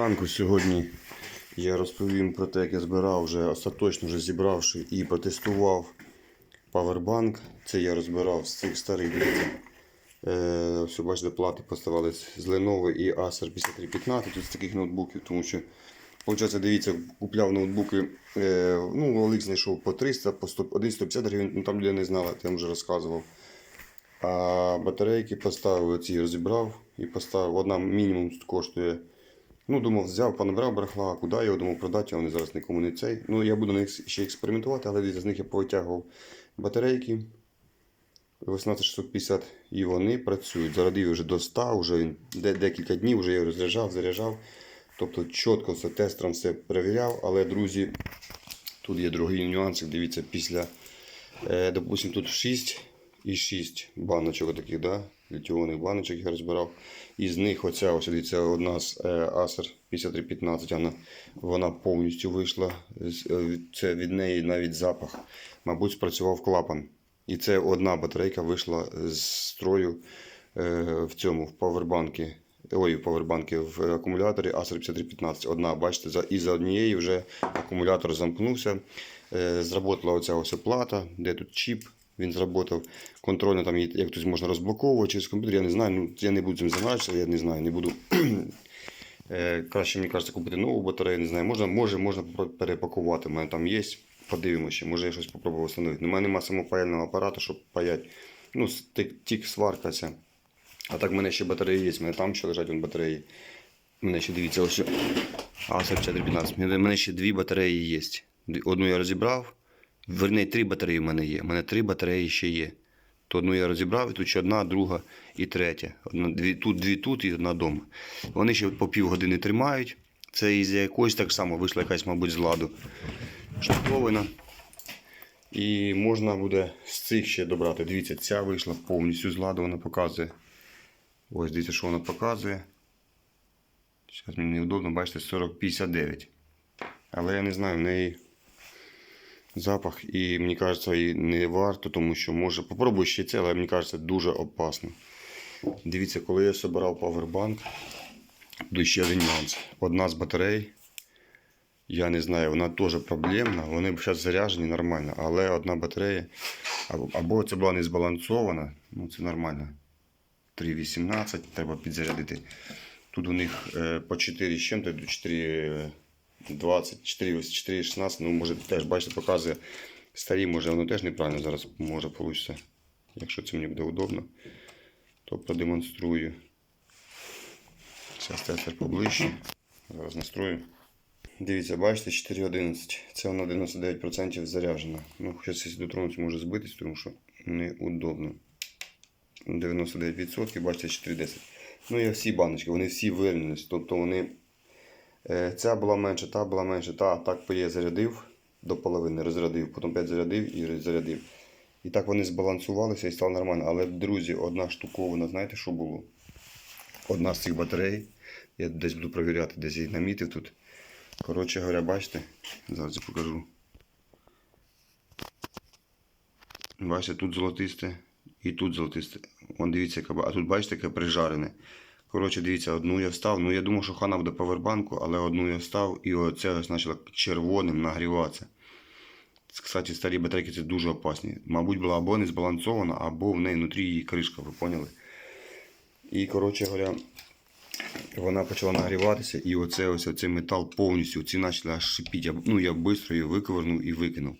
ранку. Сьогодні я розповім про те, як я збирав вже остаточно вже зібравши і протестував павербанк. Це я розбирав з цих старих. Е, все, бачите, плати поставались з Lenovo і Acer 5315 тут з таких ноутбуків, тому що Получається, дивіться, купляв ноутбуки, е, ну, Олег знайшов по 300, по 100, 150 гривень, ну там люди не знали, я вам вже розказував. А батарейки поставив, ці розібрав і поставив. Одна мінімум коштує. Ну, думав, взяв, понабрав барахла, куди його думав продати, вони зараз нікому не цей. Ну, я буду на них ще експериментувати, але з них я повитягував батарейки. 18650 і вони працюють. Зарадив вже до 100, вже він декілька днів вже я розряджав, заряджав. Тобто чітко все тестером все перевіряв, але, друзі, тут є другий нюансик. Дивіться, після, е, допустим, тут 6 і 6 баночок таких, да? літіонних баночок я розбирав. Із них оця ось дивіться, одна з е, Acer 5315, вона, вона повністю вийшла. Е, Це від неї навіть запах. Мабуть, спрацював клапан. І це одна батарейка вийшла з строю е, в цьому, в павербанки. Ой, павербанки в акумуляторі Acer 5315. Одна, бачите, і за однією вже акумулятор замкнувся. Зработала оця ось плата, де тут чіп. Він зработав контрольно, там як тут можна розблоковувати через комп'ютер. Я не знаю, ну я не буду цим займатися, я не знаю, не буду. Е, краще, мені кажеться, купити нову батарею, не знаю. Можна, може, можна перепакувати. У мене там є. Подивимося, може я щось попробую встановити. У мене немає самопаяльного апарату, щоб паяти. Ну, тік сварка. А так в мене ще батареї є. У мене там ще лежать батареї. У мене ще дивіться, ось. А, 5415. У мене ще дві батареї є. Одну я розібрав. Верні, три батареї в мене є. У мене три батареї ще є. То одну я розібрав, і тут ще одна, друга і третя. Одна, дві, тут дві тут і одна вдома. Вони ще по півгодини тримають. Це із якоїсь так само вийшла якась, мабуть, з ладу штуковина. І можна буде з цих ще добрати. Дивіться, ця вийшла повністю з ладу, вона показує. Ось дивіться, що вона показує. Зараз мені неудобно, бачите, 40-59. Але я не знаю, в неї запах і мені кажеться, і не варто, тому що може. Попробую ще це, але мені кажеться, дуже опасно. Дивіться, коли я збирав павербанк, тут ще один нюанс. Одна з батарей, я не знаю, вона теж проблемна. Вони зараз заряджені нормально, але одна батарея, або, або це була не збалансована, ну це нормально. 3,18 треба підзарядити. Тут у них е, по 4 з чим-то, 4, 20, 4, 4,16, ну може теж, бачите, показує старі, може воно теж неправильно зараз може вийти. Якщо це мені буде удобно, то продемонструю. Зараз тестер поближче. Зараз настрою. Дивіться, бачите, 4.11. Це вона 99% заряджена. Ну, зараз якщо дотронуться, може збитись, тому що неудобно. 99%, бачите, 4.10. Ну і всі баночки, вони всі вирівнялись. Тобто вони. Е, Ця була менше, та була менше, та так я зарядив до половини, розрядив, потім 5 зарядив і зарядив. І так вони збалансувалися і стало нормально. Але, друзі, одна штуковина, знаєте, що було? Одна з цих батарей. Я десь буду перевіряти, десь її намітив тут. Коротше говоря, бачите, зараз я покажу. Бачите, тут золотисте і тут золотисте. Вон дивіться, а тут бачите, яке прижарене. Коротше, дивіться, одну я встав. Ну я думав, що хана буде павербанку, але одну я встав і оце ось почало червоним нагріватися. Кстати, старі батарейки це дуже опасні. Мабуть, була або не збалансована, або в неї внутрі її кришка, ви поняли? І, коротше говоря, вона почала нагріватися, і оце ось оцей метал повністю ці почали аж шипіти. Ну, я швидко її викивернув і викинув.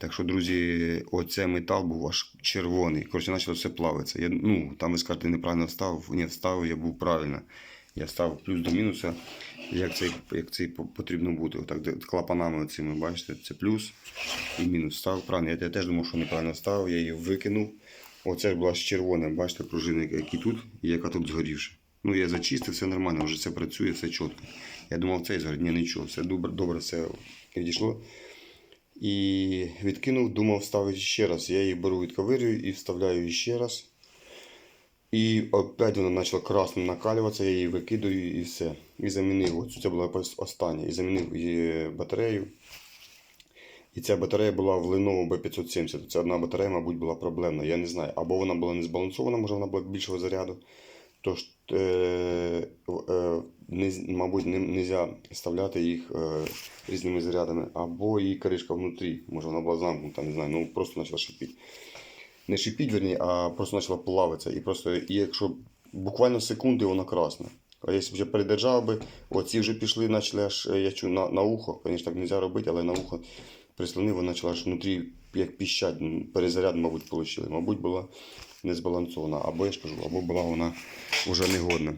Так що, друзі, оцей метал був аж червоний. Коротше, почало все плавитися. Я, ну, там ви скажете, неправильно вставив. Ні, вставив, я був правильно. Я ставив плюс до мінуса, як цей, як цей потрібно бути. Отак, клапанами оцими, бачите, це плюс і мінус. Ставив правильно. Я, я теж думав, що неправильно ставив, я її викинув. Оце ж була ж червона, бачите, пружина, які тут і яка тут згорівша. Ну, я зачистив, все нормально, вже все працює, все чітко. Я думав, цей згорить, ні, нічого, все добре, добре все відійшло. І відкинув, думав вставити ще раз. Я її беру, відковирюю і вставляю ще раз. І опять вона почала красно накалюватися, я її викидаю і все. І замінив. Оцю це була остання. І замінив її батарею. І ця батарея була в Lenovo B570. Ця одна батарея, мабуть, була проблемна. Я не знаю. Або вона була не збалансована, може вона була більшого заряду. Тож е, е, не, мабуть, не можна вставляти їх е, різними зарядами, або її кришка внутрі, може вона була замкнута, не знаю, ну просто почала шипіти. Не шипіть, верні, а просто почала плавитися. І просто, і якщо буквально секунди вона красна. А якщо б вже передержав би, оці вже пішли, почали аж е, я чую, на, на ухо. Звісно, так не можна робити, але на ухо прислонив, вона почала аж внутрі як піщать. Перезаряд, мабуть, отримали. Мабуть, була не збалансована. Або я ж кажу, або була вона вже негодна.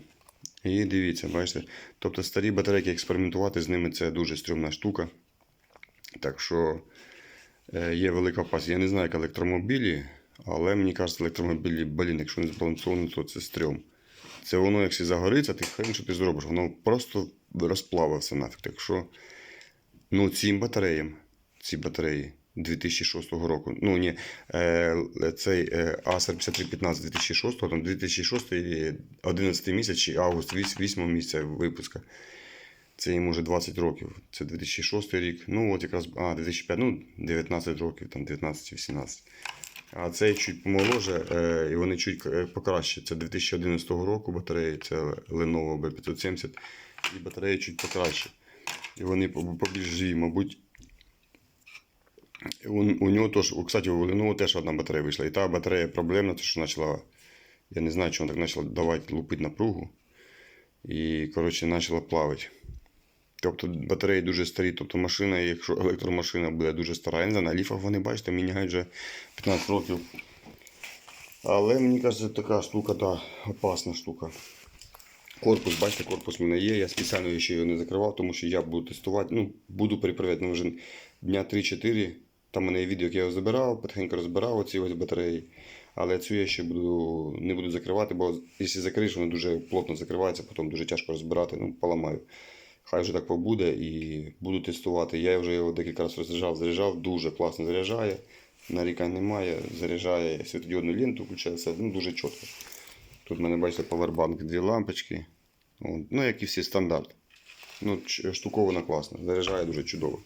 І дивіться, бачите. Тобто старі батарейки експериментувати з ними це дуже стрьомна штука. Так що е, є велика опасність. Я не знаю, як електромобілі, але мені кажеться, електромобілі, блін, якщо не збалансовано, то це стрьом. Це воно, якщо загориться, ти хрен, що ти зробиш, воно просто розплавився нафіг. Так що, ну, цим батареям, ці батареї 2006 року, ну ні, е, цей е, Acer 5315 2006, там 2006 і 11 місяць чи август 8 місяця випуска. Це йому вже 20 років. Це 2006 рік. Ну, от якраз, а, 2005, ну, 19 років, там 19-18. А цей чуть помоложе, е, і вони чуть покраще. Це 2011 року батареї, це Lenovo B570. І батареї чуть покраще. І вони по- побільш живі, мабуть. У, у нього теж, кстати, у Lenovo теж одна батарея вийшла. І та батарея проблемна, тому що почала, я не знаю, чому так почала давати лупити напругу. І, коротше, почала плавати. Тобто батареї дуже старі, тобто машина, якщо електромашина буде дуже стара, не на ліфах вони, бачите, міняють вже 15 років. Але мені кажеться, така штука, да, опасна штука. Корпус, бачите, корпус в мене є. Я спеціально ще його не закривав, тому що я буду тестувати. Ну, буду перепровіряти, ну, вже дня 3-4. Там в мене відео, як я його забирав, потихеньку розбирав оці ось батареї. Але цю я ще буду, не буду закривати, бо якщо закриєш, воно дуже плотно закривається, потім дуже тяжко розбирати, ну, поламаю. Хай вже так побуде і буду тестувати. Я вже його декілька разів розряджав, заряджав, дуже класно заряджає. Нарікань немає, заряджає світодіодну ленту, включає все, ну, дуже чітко. Тут в мене, бачите, павербанк, дві лампочки. Ну, як і всі стандарт. Ну, штукована класно, заряджає дуже чудово.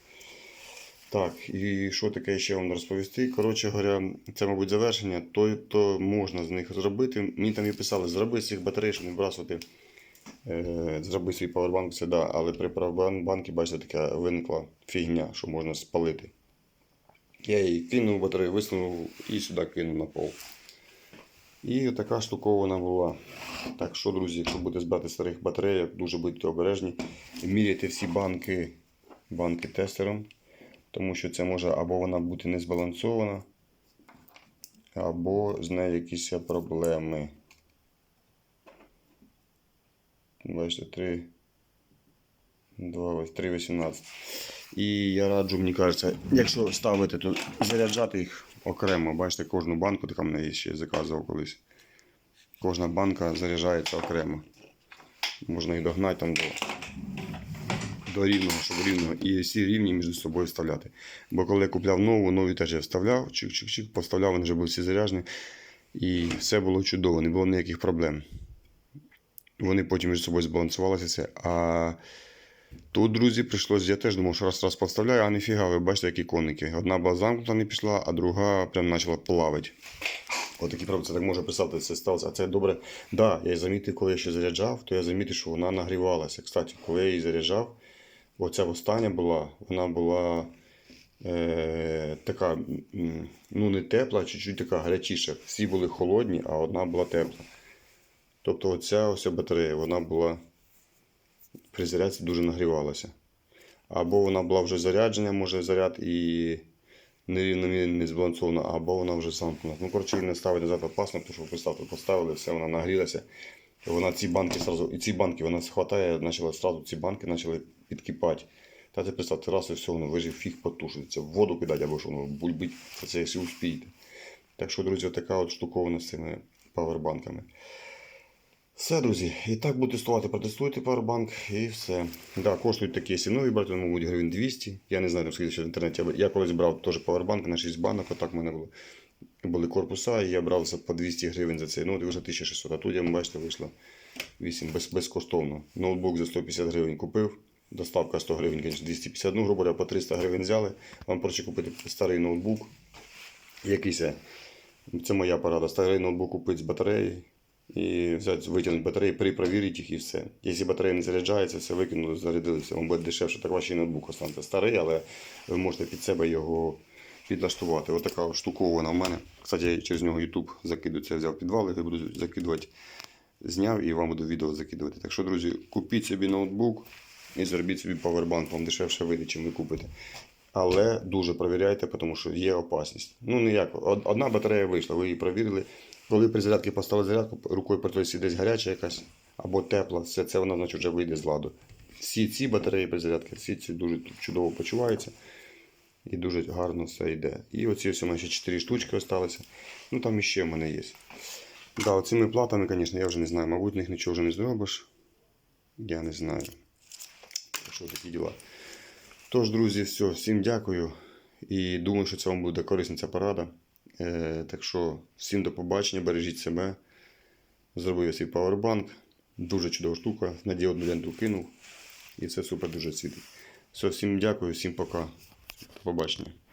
Так, і що таке ще вам розповісти? Коротше говоря, це, мабуть, завершення. То, то можна з них зробити. Мені там і писали, зроби з цих батарей, щоб не вбрасувати. Е, зроби свій павербанк, це да, але при павербанку, бачите, така виникла фігня, що можна спалити. Я її кинув батарею, висунув і сюди кинув на пол. І така штукована була. Так що, друзі, якщо будете збирати старих батарейок, дуже будьте обережні. Міряйте всі банки, банки тестером, тому що це може або вона бути не збалансована, або з нею якісь проблеми. Бачите, 3, 2, ось 3,18. І я раджу, мені кажеться, якщо ставити, то заряджати їх окремо. Бачите, кожну банку, така мене ще заказував колись. Кожна банка заряджається окремо. Можна їх догнати там до, до рівного, щоб рівного. І всі рівні між собою вставляти. Бо коли я купляв нову, нові теж я вставляв, чик-чик-чик, поставляв, вони вже були всі заряджені. І все було чудово, не було ніяких проблем. Вони потім між собою збалансувалися. все. А тут, друзі, прийшлось, я теж думав, що раз раз поставляю, а ніфіга, ви бачите, які коники. Одна була замкнута, не пішла, а друга прям почала плавати. Отакі правда, це так може писати, це сталося. А це добре. Да, я замітив, коли я ще заряджав, то я замітив, що вона нагрівалася. Кстати, коли я її заряджав, оця остання була, вона була е, така, ну не тепла, а чуть-чуть така гарячіша. Всі були холодні, а одна була тепла. Тобто оця ось батарея, вона була при зарядці дуже нагрівалася. Або вона була вже заряджена, може заряд і нерівномірно не збалансована, або вона вже замкнена. Ну, коротше, не ставити назад опасно, тому що ви представте, поставили, все, вона нагрілася. Вона ці банки сразу, і ці банки вона хватає, почала сразу ці банки почали підкипати. Та ти представте, раз і все, воно ви фіг потушиться, в воду кидати або що воно бульбить, це якщо успієте. Так що, друзі, така от штуковина з цими павербанками. Все, друзі, і так буду тестувати, протестуйте павербанк і все. Да, коштують такі, якщо нові брати, то, мабуть, гривень 200. Я не знаю, скільки ще в інтернеті. Я- колись брав теж павербанк на 6 банок, отак в мене було. Були корпуса, і я брав за по 200 гривень за цей. Ну, от вже 1600. А тут, я бачите, вийшло 8 без, безкоштовно. Ноутбук за 150 гривень купив. Доставка 100 гривень, звісно, 250. Ну, грубо говоря, по 300 гривень взяли. Вам проще купити старий ноутбук. Якийсь. Це моя порада. Старий ноутбук купити з батареєю. І взяти, витягнути батареї, перепровірити їх і все. Якщо батарея не заряджається, все викинули, зарядили, все. Він буде дешевше, так ваш ноутбук останеться старий, але ви можете під себе його підлаштувати. Ось така штукована в мене. Кстати, я через нього YouTube закидується, я взяв підвали, я буду закидувати. Зняв і вам буду відео закидувати. Так що, друзі, купіть собі ноутбук і зробіть собі павербанк, вам дешевше вийде, чим ви купите. Але дуже перевіряйте, тому що є опасність. Ну, ніяк. Одна батарея вийшла, ви її перевірили. Коли при зарядці поставили зарядку, рукою притулися десь гаряча якась або тепла, все це вона значить вже вийде з ладу. Всі ці батареї при зарядці, всі ці дуже чудово почуваються. І дуже гарно все йде. І оці ось у мене ще 4 штучки залишилися. Ну там іще в мене є. Да, оцими платами, звісно, я вже не знаю. Мабуть, в них нічого вже не зробиш. Я не знаю. Що такі діла. Тож, друзі, все, всім дякую. І думаю, що це вам буде корисна ця порада. Е, так що, всім до побачення, бережіть себе. Зробив свій павербанк. Дуже чудова штука. Надію одну ленту кинув. І все супер дуже світить. Все, всім дякую, всім пока. До побачення.